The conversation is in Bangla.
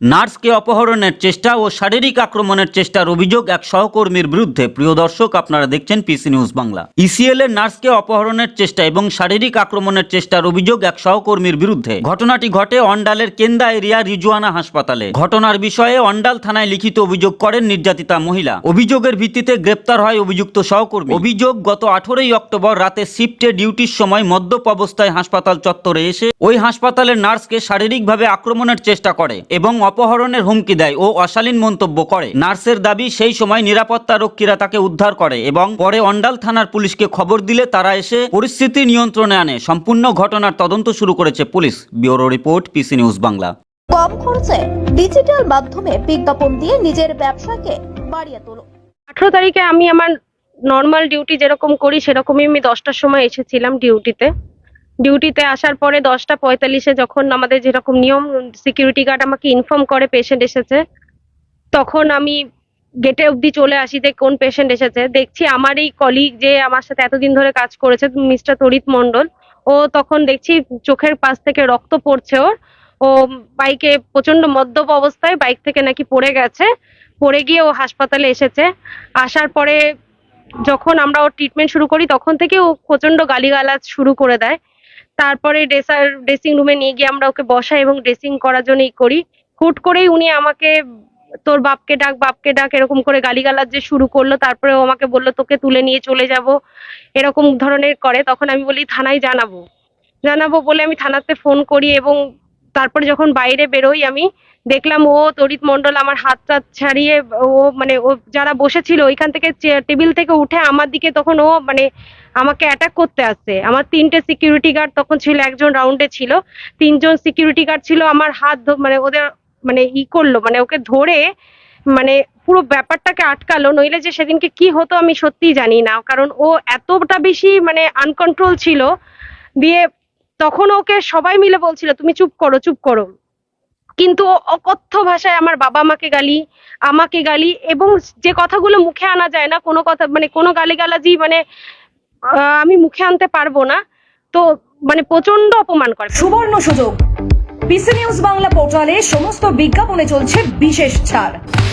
নার্সকে অপহরণের চেষ্টা ও শারীরিক আক্রমণের চেষ্টার অভিযোগ এক সহকর্মীর বিরুদ্ধে। প্রিয় দর্শক, আপনারা দেখছেন পিসি নিউজ বাংলা। ইসিএল এর নার্সকে অপহরণের চেষ্টা এবং শারীরিক আক্রমণের চেষ্টার অভিযোগ এক সহকর্মীর বিরুদ্ধে। ঘটনাটি ঘটে অন্ডালের কেন্দা এরিয়া রিজুয়ানা হাসপাতালে। ঘটনার বিষয়ে অন্ডাল থানায় লিখিত অভিযোগ করেন নির্যাতিতা মহিলা। অভিযোগের ভিত্তিতে গ্রেপ্তার হয় অভিযুক্ত সহকর্মী। অভিযোগ গত আঠারোই অক্টোবর রাতে শিফটে ডিউটির সময় মদ্যপ অবস্থায় হাসপাতাল চত্বরে এসে ওই হাসপাতালের নার্সকে শারীরিকভাবে আক্রমণের চেষ্টা করে এবং অপহরণের হুমকি দেয় ও অশালীন মন্তব্য করে। নার্সের দাবি সেই সময় নিরাপত্তা রক্ষীরা তাকে উদ্ধার করে এবং পরে অন্ডাল থানার পুলিশকে খবর দিলে তারা এসে পরিস্থিতি নিয়ন্ত্রণে আনে। সম্পূর্ণ ঘটনার তদন্ত শুরু করেছে police. Bureau report PC news Bangla. কম খরচে ডিজিটাল মাধ্যমে বিজ্ঞাপন দিয়ে নিজের ব্যবসাকে বাড়িয়ে তোলো। আঠেরো তারিখে আমি আমার নর্মাল ডিউটি যেরকম করি সেরকমই আমি দশটার সময় এসেছিলাম ডিউটিতে ডিউটিতে আসার পরে দশটা পঁয়তাল্লিশে যখন আমাদের যেরকম নিয়ম সিকিউরিটি গার্ড আমাকে ইনফর্ম করে পেশেন্ট এসেছে, তখন আমি গেটে অবধি চলে আসি যে কোন পেশেন্ট এসেছে। দেখছি আমার এই কলিগ যে আমার সাথে এতদিন ধরে কাজ করেছে, মিস্টার তরিত মণ্ডল, ও তখন দেখছি চোখের পাশ থেকে রক্ত পড়ছে ওর। ও বাইকে প্রচণ্ড মদ্যপ অবস্থায় বাইক থেকে নাকি পড়ে গেছে, পড়ে গিয়ে ও হাসপাতালে এসেছে। আসার পরে যখন আমরা ওর ট্রিটমেন্ট শুরু করি, তখন থেকে ও প্রচণ্ড গালিগালাজ শুরু করে দেয়। তারপরে ড্রেসার, ড্রেসিং রুমে নিয়ে গিয়ে আমরা ওকে বসাই এবং ড্রেসিং করার জন্যই করি। হুট করেই উনি আমাকে, তোর বাপকে ডাক বাপকে ডাক, এরকম করে গালিগালাজ যে শুরু করল তারপরে ও আমাকে বলল, তোকে তুলে নিয়ে চলে যাব। এরকম ধরনের করে। তখন আমি বলি, থানায় জানাব। জানাব বলে আমি থানাতে ফোন করি এবং তারপরে যখন বাইরে বেরোই আমি, দেখলাম, ও তরিত মণ্ডল আমার হাত টাত ছাড়িয়ে ও মানে ও যারা বসেছিল, ওইখান থেকে টেবিল থেকে উঠে আমার দিকে তখন ও মানে আমাকে অ্যাটাক করতে আসছে। আমার তিনটে সিকিউরিটি গার্ড তখন ছিল, একজন রাউন্ডে ছিল। তিনজন সিকিউরিটি গার্ড ছিল, আমার হাত মানে ওদের মানে ই করল মানে ওকে ধরে মানে পুরো ব্যাপারটাকে আটকালো, নইলে যে সেদিনকে কি হতো আমি সত্যিই জানি না। কারণ ও এতটা বেশি মানে আনকন্ট্রোল ছিল, দিয়ে তখন ওকে সবাই মিলে বলছিল, তুমি চুপ করো চুপ করো। কিন্তু অকথ্য ভাষায় আমার বাবা মাকে গালি, আমাকে গালি এবং যে কথাগুলো মুখে আনা যায় না, কোনো কথা মানে কোনো গালিগালাজি মানে আমি মুখে আনতে পারব না। তো মানে প্রচণ্ড অপমান করে। সুবর্ণ সুযোগ। পিসি নিউজ বাংলা পোর্টালে সমস্ত বিজ্ঞাপনে চলছে বিশেষ ছাড়।